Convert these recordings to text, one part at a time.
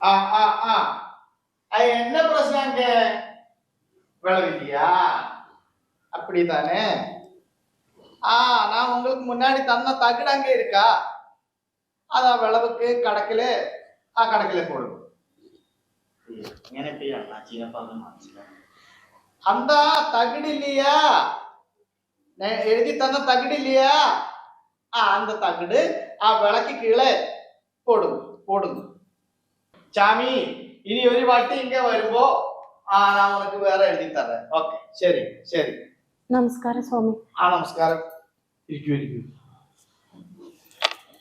ஆ ஆ ஆ. அது என்ன பிரச்சனை அங்க? விளவில்லையா அப்படிதானே? ஆ நான் உங்களுக்கு முன்னாடி தந்த தகுடு அங்கே இருக்கா? அதான் விளவுக்கு கடக்கில ஆ கடக்கில போடும் அந்த தகுடு இல்லையா? எழுதி தந்த தகுடு இல்லையா? அந்த தகுடு ஆ விளக்கு கீழே போடுங்க போடுங்க. ചാമി ഇനി ഒരു വട്ടി ഇങ്ങ വരുമ്പോ ആ ഞാൻ ഉനക്ക് വേറെ എഴുതി തരാം. ഓക്കെ ശരി ശരി. നമസ്കാരം സ്വാമി. ആ നമസ്കാരം. ഇരിക്കൂ ഇരിക്കൂ.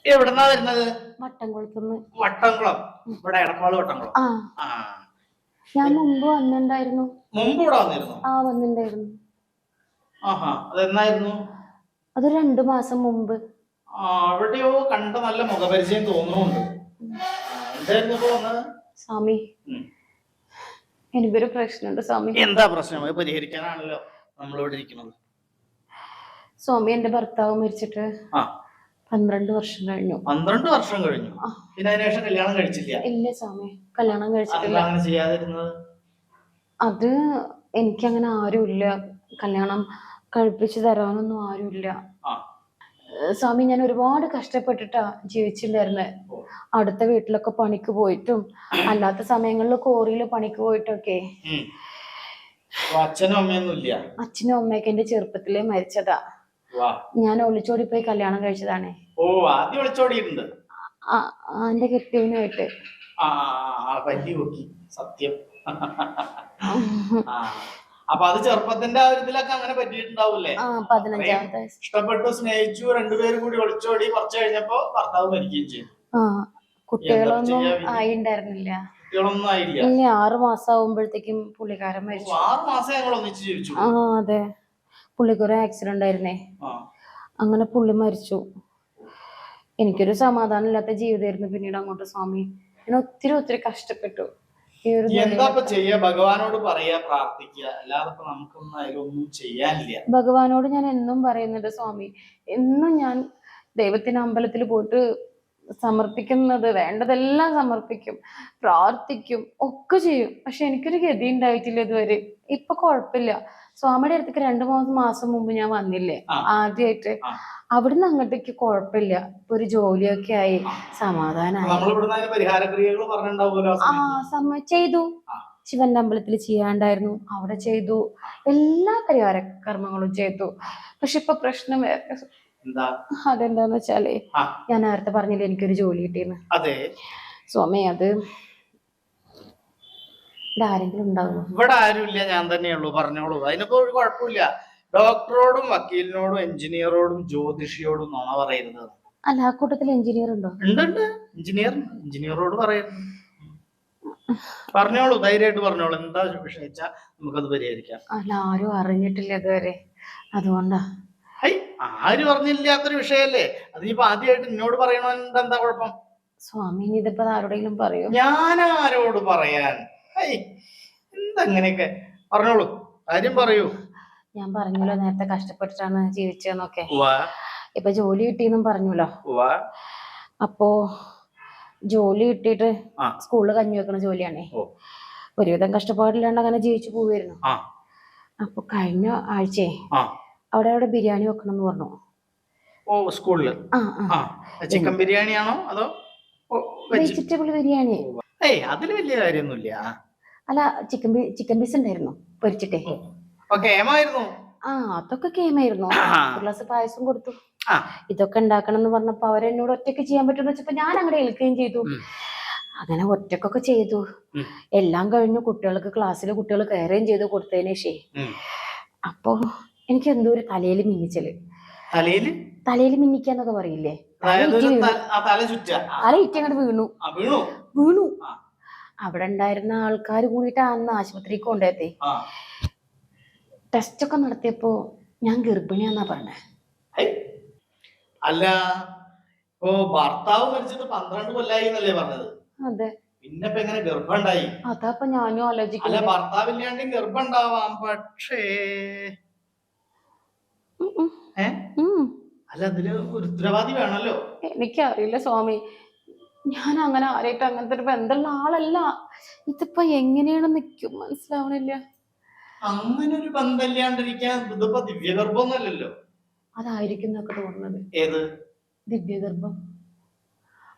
എവിടെന്നാ വരുന്നത്? വട്ടംകുളത്തുനിന്ന് വട്ടംകുളം. ഇവിടെ എടപ്പാൾ വട്ടംകുളം. ആ. ആ. ഞാൻ മുമ്പ് വന്നിണ്ടായിരുന്നു മുമ്പ് ഇവിടെ വന്നിരുന്നു? ആ വന്നിണ്ടായിരുന്നു ആഹാ അതെന്നായിരുന്നു? അത് രണ്ടു മാസം മുമ്പ്. ആ അവിടെയോ കണ്ട നല്ല മുഖപരിചയം തോന്നുന്നുണ്ട്. സ്വാമി. എനിക്കൊരു പ്രശ്നമുണ്ട് സ്വാമി. എന്താ പ്രശ്നം? പരിഹരിക്കാനാണല്ലോ നമ്മളിവിടെ ഇരിക്കുന്നത്. സ്വാമി എന്റെ ഭർത്താവ് മരിച്ചിട്ട് പന്ത്രണ്ട് വർഷം കഴിഞ്ഞു. പന്ത്രണ്ട് വർഷം കഴിഞ്ഞു. പിന്നെ അതിനുശേഷം കല്യാണം കഴിച്ചില്ല? ഇല്ല സ്വാമി. കല്യാണം കഴിച്ചിട്ടില്ല. അങ്ങനെ ചെയ്യാതിരുന്നത്? അത് എനിക്കങ്ങനെ ആരുമില്ല. കല്യാണം കഴിപ്പിച്ചു തരാനൊന്നും ആരുമില്ല. സ്വാമി ഞാൻ ഒരുപാട് കഷ്ടപ്പെട്ടിട്ടാ ജീവിച്ചിട്ടുണ്ടായിരുന്നത്. അടുത്ത വീട്ടിലൊക്കെ പണിക്ക് പോയിട്ടും അല്ലാത്ത സമയങ്ങളിൽ കോറിയിൽ പണിക്ക് പോയിട്ടൊക്കെ. അച്ഛനും അമ്മയൊക്കെ എന്റെ ചെറുപ്പത്തിലേ മരിച്ചതാ. ഞാൻ ഒളിച്ചോടി പോയി കല്യാണം കഴിച്ചതാണേ. ഓ ആദ്യം എന്റെ കെട്ടിയവനായിട്ട് സത്യം. അപ്പൊ അത് ചെറുപ്പത്തിന്റെ ആ ഒരു ഇതിലൊക്കെ അങ്ങനെ പറ്റിയിട്ടുണ്ടാവൂലേ ആ പതിനഞ്ചാമത്തെ വയസ്സ്. ഇഷ്ടപ്പെട്ടു സ്നേഹിച്ചു രണ്ടുപേരും കൂടി ഒളിച്ചോടി കുറച്ച് കഴിഞ്ഞപ്പോ ഭർത്താവ് മരിക്കുകയും ചെയ്തു. ആ കുട്ടികളൊന്നും ആയിണ്ടായിരുന്നില്ല. കുട്ടികളൊന്നും ആയില്ല. ഇല്ല ആറ് മാസം ആവുമ്പോഴത്തേക്കും പുള്ളിക്കാരൻ മരിച്ചു. ആറ് മാസം ഞങ്ങൾ ഒന്നിച്ച് ജീവിച്ചു. ആ അതെ. പുള്ളിക്കൊരു ആക്സിഡന്റ് ആയിരുന്നേ. ആ. അങ്ങനെ പുള്ളി മരിച്ചു. എനിക്കൊരു സമാധാനം ഇല്ലാത്ത ജീവിതമായിരുന്നു പിന്നീട് അങ്ങോട്ട് സ്വാമി. ഞാൻ ഒത്തിരി ഒത്തിരി കഷ്ടപ്പെട്ടു. ഒരു എന്താ ഇപ്പൊ ചെയ്യാ? ഭഗവാനോട് പറയാ പ്രാർത്ഥിക്കുക. അല്ലാതെ ഇപ്പൊ നമുക്കൊന്നും അതിലൊന്നും ചെയ്യാനില്ല. ഭഗവാനോട് ഞാൻ എന്നും പറയുന്നുണ്ട് സ്വാമി. എന്നും ഞാൻ ദൈവത്തിന്റെ അമ്പലത്തിൽ പോയിട്ട് സമർപ്പിക്കുന്നത് വേണ്ടതെല്ലാം സമർപ്പിക്കും പ്രാർത്ഥിക്കും ഒക്കെ ചെയ്യും. പക്ഷെ എനിക്കൊരു ഗതി ഉണ്ടായിട്ടില്ല ഇതുവരെ. ഇപ്പൊ കുഴപ്പമില്ല. സ്വാമിയുടെ അടുത്തേക്ക് രണ്ടു മൂന്ന് മാസം മുമ്പ് ഞാൻ വന്നില്ലേ. ആദ്യമായിട്ട്. അവിടുന്ന് അങ്ങോട്ടേക്ക് കുഴപ്പമില്ല. ഇപ്പൊ ഒരു ജോലിയൊക്കെ ആയി. സമാധാനമായി ആ ചെയ്തു. ശിവന്റെ അമ്പലത്തിൽ ചെയ്യാണ്ടായിരുന്നു. അവിടെ ചെയ്തു. എല്ലാ പരിഹാര കർമ്മങ്ങളും ചെയ്തു. പക്ഷെ ഇപ്പൊ പ്രശ്നം അതെന്താന്ന് വെച്ചാലേ ഞാൻ നേരത്തെ പറഞ്ഞില്ലേ എനിക്കൊരു ജോലി കിട്ടിയെന്ന്. അതെ. സ്വാമി അത് ആരെങ്കിലും ഉണ്ടാവുമോ? ഇവിടെ ആരുമില്ല ഞാൻ തന്നെയുള്ളൂ പറഞ്ഞോളൂ. അതിനിപ്പോ ഒരു കുഴപ്പമില്ല. ഡോക്ടറോടും വക്കീലിനോടും എഞ്ചിനീയറോടും ജ്യോതിഷിയോടും നോണ പറയരുത് അല്ല ആ കൂട്ടത്തിൽ എഞ്ചിനീയർ ഉണ്ടോ ഉണ്ട്. എഞ്ചിനീയർ എഞ്ചിനീയറോട് പറയുന്നു. പറഞ്ഞോളൂ ധൈര്യമായിട്ട് പറഞ്ഞോളൂ. എന്താ വിഷയം വെച്ചാ നമുക്കത് പരിഹരിക്കാം. അല്ല ആരും അറിഞ്ഞിട്ടില്ല ഇതുവരെ. അതുകൊണ്ടാ. ഹൈ ആരും അറിഞ്ഞില്ലാത്തൊരു വിഷയല്ലേ അതിപ്പോ ആദ്യമായിട്ട് എന്നോട് പറയണോണ്ട് എന്താ കുഴപ്പം? സ്വാമി ഇതിപ്പോ ആരോടെങ്കിലും പറയൂ? ഞാൻ ആരോട് പറയാൻ? ഹൈ എന്തങ്ങനെയൊക്കെ? പറഞ്ഞോളൂ കാര്യം പറയൂ. ഞാൻ പറഞ്ഞല്ലോ നേരത്തെ കഷ്ടപ്പെട്ടിട്ടാണ് ജീവിച്ചതെന്നൊക്കെ. ഇപ്പൊ ജോലി കിട്ടിയെന്നും പറഞ്ഞല്ലോ. അപ്പോ ജോലി കിട്ടിയിട്ട് സ്കൂളിൽ കഞ്ഞി വെക്കണ ജോലിയാണേ. ഓ. ഒരുവിധം കഷ്ടപ്പാടില്ലാണ്ട് അങ്ങനെ ജീവിച്ചു പോവായിരുന്നു. അപ്പൊ കഴിഞ്ഞ ആഴ്ചയെ ആ. അവിടെ അവിടെ ബിരിയാണി വെക്കണം എന്ന് പറഞ്ഞു. ഓ സ്കൂളിൽ ചിക്കൻ ബിരിയാണി ആണോ അതോ വെജിറ്റബിൾ ബിരിയാണി. ഏയ് അതിൽ വലിയ കാര്യമൊന്നുമില്ല. അല്ല ചിക്കൻ ചിക്കൻ പീസ് ഉണ്ടായിരുന്നു പൊരിച്ചിട്ടേ. കേമായിരുന്നു. ആ അതൊക്കെ കേമായിരുന്നു. ഗ്ലാസ് പായസം കൊടുത്തു. ഇതൊക്കെ ഉണ്ടാക്കണം എന്ന് പറഞ്ഞപ്പോ അവരെന്നോട് ഒറ്റയ്ക്ക് ചെയ്യാൻ പറ്റുമെന്ന് വെച്ചപ്പോ ഞാൻ അങ്ങനെ ഏൽക്കുകയും ചെയ്തു. അങ്ങനെ ഒറ്റക്കൊക്കെ ചെയ്തു. എല്ലാം കഴിഞ്ഞു കുട്ടികൾക്ക് ക്ലാസ്സിലെ കുട്ടികൾ കയറുകയും ചെയ്തു കൊടുത്തതിന് ശേഷം. ഉം. അപ്പോ എനിക്ക് എന്തോ ഒരു തലയിൽ മിന്നിച്ചൽ. തലയിൽ തലയിൽ മിന്നിക്കാന്നൊക്കെ പറയില്ലേ? തല ഇറ്റങ്ങോട്ട് വീണു. വീണു. അവിടെ ഉണ്ടായിരുന്ന ആൾക്കാർ കൂടിയിട്ട് അന്ന് ആശുപത്രിക്ക് കൊണ്ടുപോയത്തെ ടെസ്റ്റ് ഒക്കെ നടത്തിയപ്പോ ഞാൻ ഗർഭിണിയാന്നാ പറഞ്ഞേ. അല്ല ഇപ്പോ ഭർത്താവ് മരിച്ചിട്ട് പന്ത്രണ്ട് കൊല്ലായി എന്നല്ലേ പറഞ്ഞത്. അതെ. പിന്നെ എങ്ങനെ ഗർഭം ഉണ്ടായി? അതാ ഞാനും അല്ല ആലോചിക്കുന്നത് ഭർത്താവില്ലാണ്ടും ഗർഭം ഉണ്ടാവാം. പക്ഷേ ഉം, ഉം, ഏ? ഉം. അല്ല അതിൽ ഒരു ഉത്തരവാദി വേണല്ലോ. എനിക്കറിയില്ല സ്വാമി. ഞാൻ അങ്ങനെ ആരായിട്ട് അങ്ങനത്തെ ഒരു ബന്ധമുള്ള ആളല്ല. ഇതിപ്പോ എങ്ങനെയാണ് നിക്കും? മനസ്സിലാവണില്ല. അങ്ങനെ ഒരു ബന്ധമില്ലാണ്ടിരിക്കാൻ ഇതിപ്പോ ദിവ്യഗർഭമൊന്നുമല്ലല്ലോ. അതായിരിക്കും എന്നൊക്കെ തോന്നുന്നത്. ഏത്? ദിവ്യഗർഭം.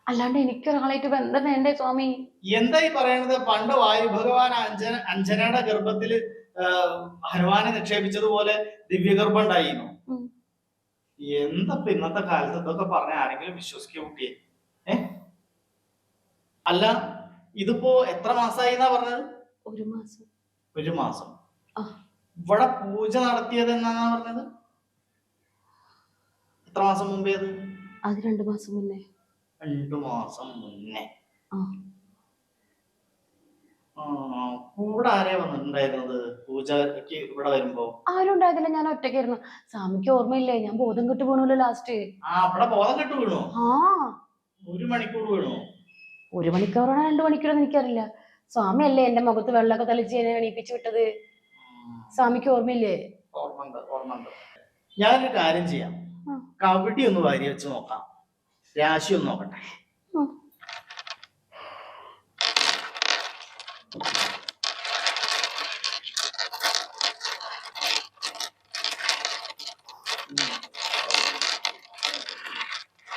അല്ലാണ്ട് എനിക്കൊരാളായിട്ട് ബന്ധം വേണ്ടേ സ്വാമി? എന്തായി പറയണത്? പണ്ട് വായു ഭഗവാൻ അഞ്ജന അഞ്ജനയുടെ ഗർഭത്തിൽ ഹനുമാനെ നിക്ഷേപിച്ചതുപോലെ ദിവ്യഗർഭം ഉണ്ടായിരുന്നു. എന്തപ്പ ഇന്നത്തെ കാലത്ത് ഇതൊക്കെ പറഞ്ഞ ആരെങ്കിലും വിശ്വസിക്കുക കുട്ടിയെ? ഏ? അല്ല ഇതിപ്പോ എത്ര മാസമായി എന്നാ പറഞ്ഞത്? ഒരു മാസം. ഒരു മാസം. ഇവിടെ പൂജ നടത്തിയത് എന്നാ പറഞ്ഞത്? എത്ര മാസം മുമ്പേ അത് അത് രണ്ടു മാസം മുന്നേ. രണ്ടു മാസം മുന്നേ. ആ. ആ, കൂടെ ആരെയാ വന്നിട്ടുണ്ടായിരുന്നത്? പൂജക്ക് ഇവിടെ വരുമ്പോ? ആരും ഞാൻ ഒറ്റയ്ക്കായിരുന്നു. സ്വാമിക്ക് ഓർമ്മയില്ലേ? ഞാൻ ബോധം കെട്ട് വീണല്ലോ ലാസ്റ്റ് ആ അവിടെ ബോധം കെട്ട് വീണു? ആ. ഒരു മണിക്കൂർ വീണു? ഒരു മണിക്കൂറാണോ രണ്ടു മണിക്കൂറോ എനിക്കറിയില്ല. സ്വാമി അല്ലേ എന്റെ മുഖത്ത് വെള്ളമൊക്കെ തളിച്ച് എന്നെ എണീപ്പിച്ചു വിട്ടത്? സ്വാമിക്ക് ഓർമ്മയില്ലേ? ഞാനൊരു കാര്യം ചെയ്യാം. കബഡി ഒന്ന് വാരി വെച്ച് നോക്കാം. രാശി ഒന്ന് നോക്കട്ടെ. ഉം.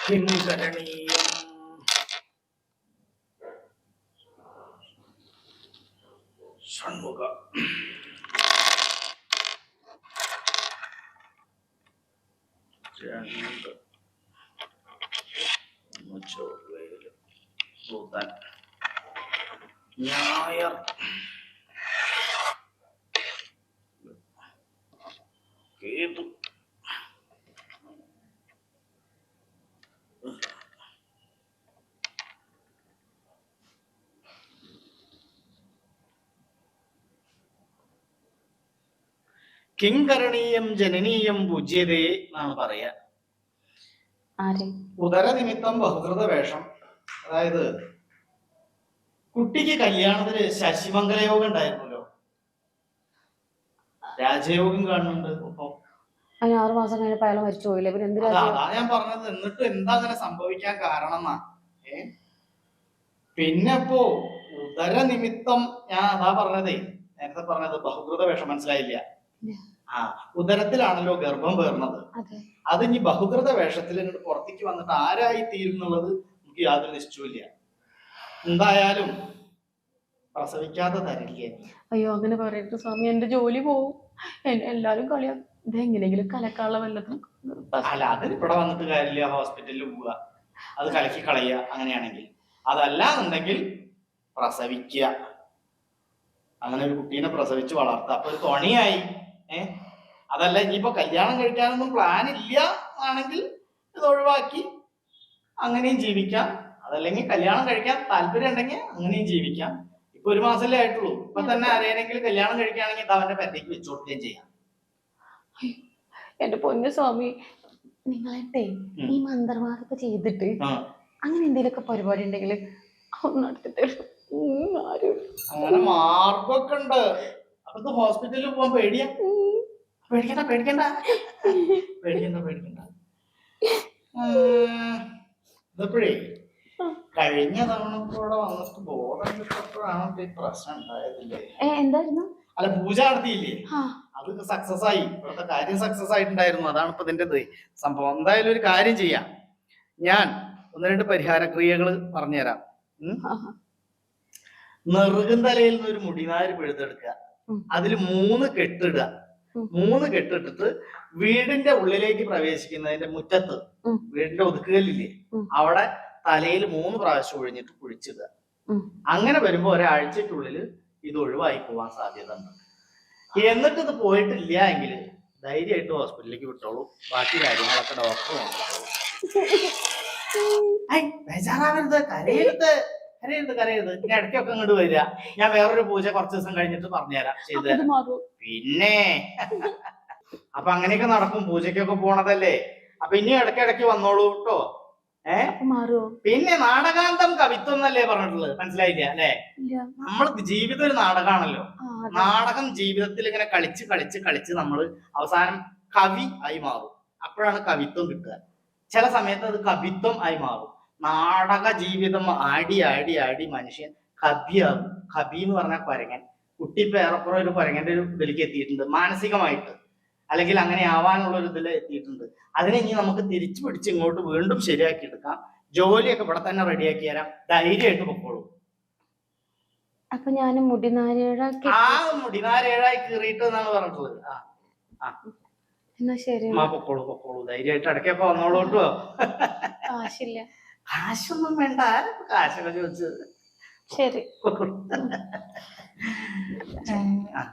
കിംകരണീയം ഷൺമുഖ രണ്ട് ഒന്ന് ചൊവ്വയിൽ ബുധൻ ഞായർ കേതു കിങ്കരണീയം ജനനീയം പൂജ്യതേ എന്നാണ് പറയാ. ഉദരനിമിത്തം ബഹുകൃത വേഷം അതായത് കുട്ടിക്ക് കല്യാണത്തിന് ശശിമംഗല യോഗം ഉണ്ടായിരുന്നല്ലോ. രാജയോഗം കാണുന്നുണ്ട് ഒപ്പം അതിന് ആറു മാസം കഴിഞ്ഞപ്പോ അയാൾ മരിച്ചു പോയില്ലേ? പിന്നെ എന്തിനാ അതാ ഞാൻ പറഞ്ഞത് എന്നിട്ട് എന്താ അങ്ങനെ സംഭവിക്കാൻ കാരണം എന്നാ? ഏ? പിന്നെ ഇപ്പോ ഉദരനിമിത്തം ഞാൻ അതാ പറഞ്ഞതേ നേരത്തെ പറഞ്ഞത് ബഹുകൃത വേഷം മനസ്സിലായില്ല. ആ ഉദരത്തിലാണല്ലോ ഗർഭം പേർന്നത്. അതെ. അത് ഇനി ബഹുകൃത വേഷത്തിൽ പുറത്തേക്ക് വന്നിട്ട് ആരായി തീരും എന്നുള്ളത് നമുക്ക് യാതൊരു നിശ്ചയമില്ല എന്തായാലും പ്രസവിക്കാതെ തരില്ലേ? അയ്യോ അങ്ങനെ പറയരുത് സ്വാമി. എന്റെ ജോലി പോവും. എന്നെ എല്ലാരും കളിയാ ഇതെങ്ങനെങ്കിലും കലക്കാനുള്ള വല്ലതും അല്ല അതിന് ഇവിടെ വന്നിട്ട് കാര്യമില്ല. ഹോസ്പിറ്റലിൽ പോവുക അത് കലക്കി കളയുക അങ്ങനെയാണെങ്കിൽ. അതല്ല എന്നുണ്ടെങ്കിൽ പ്രസവിക്കുക അങ്ങനെ ഒരു കുട്ടീനെ പ്രസവിച്ച് വളർത്തുക അപ്പൊ ഒരു തുണിയായി ഏ? അതല്ല ഇനിയിപ്പോ കല്യാണം കഴിക്കാനൊന്നും പ്ലാൻ ഇല്ല ആണെങ്കിൽ ഇത് ഒഴിവാക്കി അങ്ങനെയും ജീവിക്കാം. അതല്ലെങ്കിൽ കല്യാണം കഴിക്കാൻ താല്പര്യം ഉണ്ടെങ്കിൽ അങ്ങനെയും ജീവിക്കാം. ഇപ്പൊ ഒരു മാസമല്ലേ ആയിട്ടുള്ളൂ. ഇപ്പൊ തന്നെ ആരെയെങ്കിലും കല്യാണം കഴിക്കുകയാണെങ്കിൽ അവന്റെ പറ്റേക്ക് വെച്ചു കൊടുക്കുകയും ചെയ്യാം എന്റെ പൊന്നു സ്വാമി നിങ്ങളെ ഈ മന്ത്രവാദമൊക്കെ ചെയ്തിട്ട് അങ്ങനെ എന്തെങ്കിലുമൊക്കെ പരിപാടി ഉണ്ടെങ്കിൽ അങ്ങനെ മാർഗമൊക്കെ ഉണ്ട്. അപ്പൊ ഹോസ്പിറ്റലിൽ പോവാൻ പേടിയാ? പേടിക്കണ്ട പേടിക്കണ്ട. പേടിക്കണ്ട പേടിക്കണ്ട. ഇതിപ്പോഴേ കഴിഞ്ഞ തവണ കൂടെ വന്നിട്ട് ബോധം കിട്ടപ്പോഴാണ് ഇപ്പൊ ഈ പ്രശ്നം ഉണ്ടായതില്ലേ? എന്തായിരുന്നു? അല്ല പൂജ നടത്തിയില്ലേ? അത് സക്സസ് ആയി. ഇവിടുത്തെ കാര്യം സക്സസ് ആയിട്ടുണ്ടായിരുന്നു. അതാണ് ഇപ്പൊ ഇതിന്റെ ഇത്. സംഭവം. എന്തായാലും ഒരു കാര്യം ചെയ്യാം. ഞാൻ ഒന്ന് രണ്ട് പരിഹാര ക്രിയകൾ പറഞ്ഞുതരാം നെറുകും തലയിൽ നിന്ന് ഒരു മുടിനാര് പിഴുതെടുക്കുക. അതിൽ മൂന്ന് കെട്ടിടുക. മൂന്ന് കെട്ടിട്ടിട്ട് വീടിന്റെ ഉള്ളിലേക്ക് പ്രവേശിക്കുന്നതിന്റെ മുറ്റത്ത് വീടിന്റെ ഒതുക്കുകല്ലില്ലേ? അവിടെ തലയിൽ മൂന്ന് പ്രാവശ്യം ഒഴിഞ്ഞിട്ട് കുഴിച്ചിടുക. അങ്ങനെ വരുമ്പോ ഒരാഴ്ചക്കുള്ളിൽ ഇത് ഒഴിവായി പോവാൻ സാധ്യത ഉണ്ട്. എന്നിട്ട് ഇത് പോയിട്ടില്ല എങ്കിൽ ധൈര്യമായിട്ട് ഹോസ്പിറ്റലിലേക്ക് വിട്ടോളൂ. ബാക്കി കാര്യങ്ങളൊക്കെ ഡോക്ടർ ബേജാറാവരുത്. കരയരുത്. കരയരുത് കരയരുത്. പിന്നെ ഇടയ്ക്കൊക്കെ ഇങ്ങോട്ട് വരിക. ഞാൻ വേറൊരു പൂജ കുറച്ച് ദിവസം കഴിഞ്ഞിട്ട് പറഞ്ഞുതരാം ചെയ്തു പിന്നെ. അപ്പൊ അങ്ങനെയൊക്കെ നടക്കും. പൂജയ്ക്കൊക്കെ പോണതല്ലേ. അപ്പൊ ഇനി ഇടയ്ക്കിടയ്ക്ക് വന്നോളൂ കേട്ടോ പിന്നെ നാടകാന്തം കവിത്വം എന്നല്ലേ പറഞ്ഞിട്ടുള്ളത്. മനസ്സിലായില്ല? അല്ലേ? നമ്മൾക്ക് നമ്മൾ ജീവിതം ഒരു നാടകമാണല്ലോ നാടകം ജീവിതത്തിൽ ഇങ്ങനെ കളിച്ച് കളിച്ച് കളിച്ച് നമ്മൾ അവസാനം കവി ആയി മാറും. അപ്പോഴാണ് കവിത്വം കിട്ടുക. ചില സമയത്ത് അത് കവിത്വം ആയി മാറും. നാടക ജീവിതം ആടി ആടി ആടി മനുഷ്യൻ കബിയാകും കവി എന്ന് പറഞ്ഞ കുരങ്ങൻ. കുട്ടി ഏറെക്കുറെ ഒരു കുരങ്ങന്റെ ഒരു ഇതിലേക്ക് എത്തിയിട്ടുണ്ട്. മാനസികമായിട്ട്. അല്ലെങ്കിൽ അങ്ങനെ ആവാനുള്ള ഒരു ഇതിൽ എത്തിയിട്ടുണ്ട്. അതിനെ ഇനി നമുക്ക് തിരിച്ചു പിടിച്ച് ഇങ്ങോട്ട് വീണ്ടും ശരിയാക്കി എടുക്കാം. ജോലിയൊക്കെ ഇവിടെ തന്നെ റെഡിയാക്കി തരാം. ധൈര്യമായിട്ട് പൊക്കോളൂ. അപ്പൊ ഞാൻ ആ മുടിനാരേഴായി കീറിയിട്ട് എന്നാണ് പറഞ്ഞിട്ടുള്ളത്. ആ എന്നാ ശരി. അമ്മ പൊക്കോളൂ പൊക്കോളൂ. ധൈര്യമായിട്ട് ഇടയ്ക്കൊക്കെ വന്നോളൂ കേട്ടോ. കാശില്ല. കാശൊന്നും വേണ്ട. കാശൊക്കെ ചോദിച്ചത്? ശരി. ആ.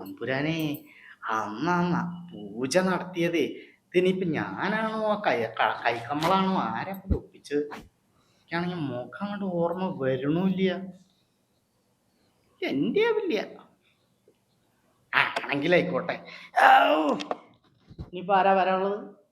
തമ്പുരാനെ അന്ന പൂജ നടത്തിയതേ. ഇതിനിപ്പൊ ഞാനാണോ? കൈ കൈക്കമ്മളാണോ ആരെ ഇത് ഒപ്പിച്ചത്? എനിക്കാണെങ്കിൽ മുഖം അങ്ങോട്ട് ഓർമ്മ വരണില്ല. എന്റെ ആവില്ല. ആണെങ്കിലായിക്കോട്ടെ. ഇനിയിപ്പോ ആരാ വരാനുള്ളത്.